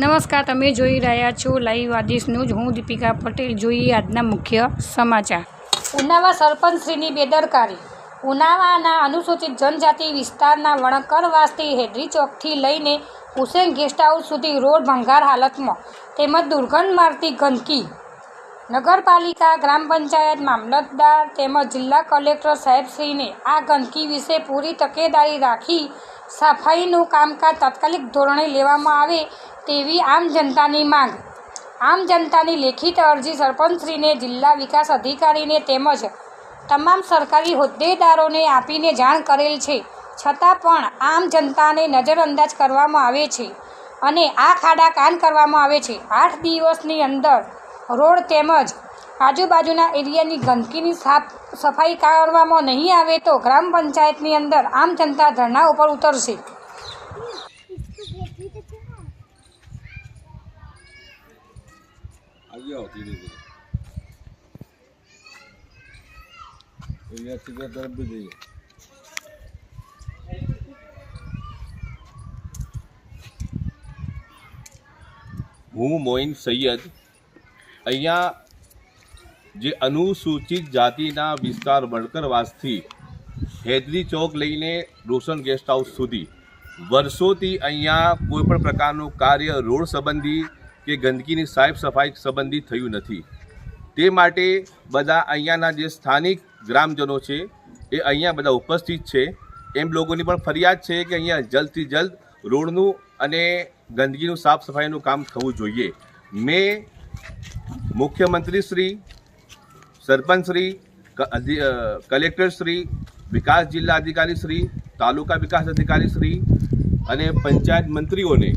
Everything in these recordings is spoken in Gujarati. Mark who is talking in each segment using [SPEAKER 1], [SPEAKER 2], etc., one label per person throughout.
[SPEAKER 1] નમસ્કાર, તમે જોઈ રહ્યા છો લાઈવ આદેશ ન્યૂઝ. હું દીપિકા પટેલ જોઈએ આજના મુખ્ય સમાચાર. ઉનાવા સરપંચશ્રીની બેદરકારી. ઉનાવાના અનુસૂચિત જનજાતિ વિસ્તારના વણકરવાસથી હેડરી ચોકથી લઈને હુસેન ગેસ્ટ હાઉસ સુધી રોડ ભંગાર હાલતમાં તેમજ દુર્ગંધ મારતી ગંદકી. નગરપાલિકા, ગ્રામ પંચાયત મામલતદાર તેમજ જિલ્લા કલેક્ટર સાહેબશ્રીને આ ગંદકી વિશે પૂરી તકેદારી રાખી સફાઈનું કામકાજ તાત્કાલિક ધોરણે લેવામાં આવે તેવી આમ જનતાની માંગ. આમ જનતાની લેખિત અરજી સરપંચશ્રીને, જિલ્લા વિકાસ અધિકારીને તેમજ તમામ સરકારી હોદ્દેદારોને આપીને જાણ કરેલ છે. છતાં પણ આમ જનતાને નજરઅંદાજ કરવામાં આવે છે અને આ ખાડા કાન કરવામાં આવે છે. આઠ દિવસની અંદર રોડ તેમજ આજુબાજુના એરિયાની ગંદકીની સાફ સફાઈ કરવામાં નહીં આવે તો ગ્રામ પંચાયતની અંદર આમ જનતા ધરણા ઉપર ઉતરશે.
[SPEAKER 2] હું મોઇન સૈયદ અહીંયા જે અનુસૂચિત જાતિના વિસ્તાર વણકરવાસથી હેદરી ચોક લઈને રોશન ગેસ્ટ હાઉસ સુધી. વર્ષોથી અહીંયા કોઈ પણ પ્રકારનું કાર્ય, રોડ સંબંધી કે ગંદકીની સાફ સફાઈ સંબંધી થયું નથી. તે માટે બધા અહીંયાના જે સ્થાનિક ગ્રામજનો છે, એ અહીંયા બધા ઉપસ્થિત છે. એમ લોકોની પણ ફરિયાદ છે કે અહીંયા જલ્દથી જલ્દ રોડનું અને ગંદકીનું સાફ સફાઈનું કામ થવું જોઈએ. મેં મુખ્યમંત્રીશ્રી સરપંચશ્રી કલેક્ટરશ્રી વિકાસ જિલ્લા અધિકારીશ્રી તાલુકા વિકાસ અધિકારીશ્રી અને પંચાયત મંત્રીઓને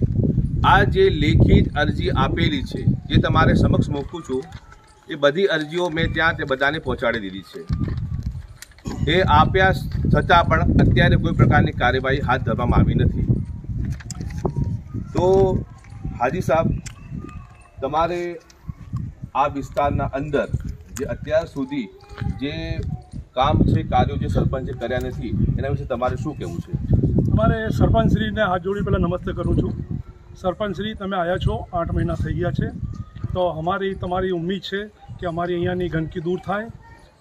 [SPEAKER 2] આ જે લેખિત અરજી આપેલી છે, જે તમારે સમક્ષ મૂકું છું, એ બધી અરજીઓ મેં ત્યાં તે બધાને પહોંચાડી દીધી છે. એ આપ્યા છતાં પણ અત્યારે કોઈ પ્રકારની કાર્યવાહી હાથ ધરવામાં આવી નથી. તો હાજી સાહેબ, તમારે આ વિસ્તારના અંદર જે અત્યાર સુધી જે કામ છે કાર્યો જે સરપંચે કર્યા નથી એના વિશે તમારે શું કહેવું છે?
[SPEAKER 3] અમારે સરપંચશ્રીને હાથ જોડી પહેલાં નમસ્તે કરું છું. સરપંચશ્રી તમે આવ્યા છો આઠ મહિના થઈ ગયા છે. તો અમારી તમારી ઉમ્મીદ છે કે અમારી અહીંયાની ગંદકી દૂર થાય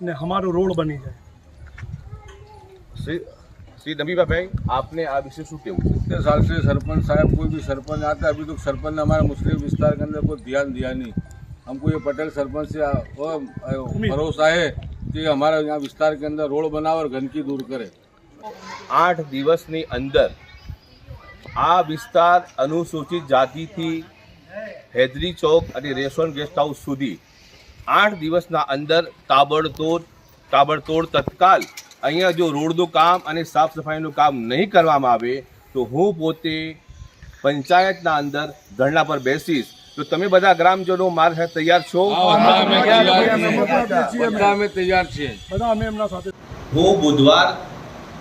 [SPEAKER 3] ને અમારો રોડ બની જાય.
[SPEAKER 2] શ્રી શ્રી નબીબાભાઈ આપને આ વિશે શું કહેવું છે?
[SPEAKER 4] સાલ સરપંચ સાહેબ કોઈ બી સરપંચ આતા અભી તો સરપંચ અમારા મુસ્લિમ વિસ્તારની અંદર કોઈ ધ્યાન દિયા નહીં. हमको ये पटेल सरपंच से आ- वो, अ, भरोसा है कि हमारा यहाँ विस्तार के अंदर रोड बनावे और गंदगी दूर करे
[SPEAKER 2] આઠ દિવસની અંદર આ વિસ્તાર અનુસૂચિત જાતિથી હૈદરી ચોક અને રેશોન ગેસ્ટ હાઉસ સુધી આઠ દિવસના અંદર તાબડતોડ તાબડતોડ તત્કાલ અહીંયા જો રોડનું કામ અને સાફ સફાઈનું કામ નહીં કરવામાં આવે તો હું પોતે પંચાયતના અંદર ધરણા પર બેસીશ તો તમે બધા ગ્રામજનો મારા સાથે તૈયાર છો?
[SPEAKER 4] અમે તૈયાર છીએ.
[SPEAKER 3] બધા અમે એમના સાથે
[SPEAKER 2] હું બુધવાર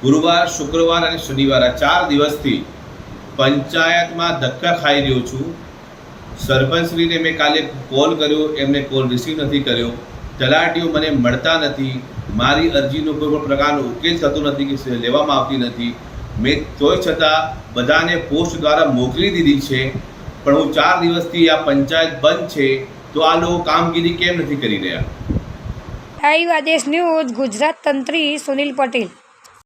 [SPEAKER 2] ગુરુવાર શુક્રવાર અને શનિવાર આ ચાર દિવસથી પંચાયતમાં ધક્કા ખાઈ રહ્યો છું. સરપંચશ્રીને મેં કાલે કોલ કર્યો એમને કોલ રિસીવ નથી કર્યો. તલાટીઓ મને મળતા નથી. મારી અરજીનો કોઈ પણ પ્રકારનો ઉકેલ થતો નથી કે લેવામાં આવતી નથી. મેં તોય છતાં બધાને પોસ્ટ દ્વારા મોકલી દીધી છે. પણ હું ચાર દિવસથી આ પંચાયત બંધ છે, તો આ લોકો કામગીરી કેમ નથી કરી રહ્યા?
[SPEAKER 1] આઈ આદેશ ન્યૂઝ ગુજરાત તંત્રી સુનિલ પટેલ.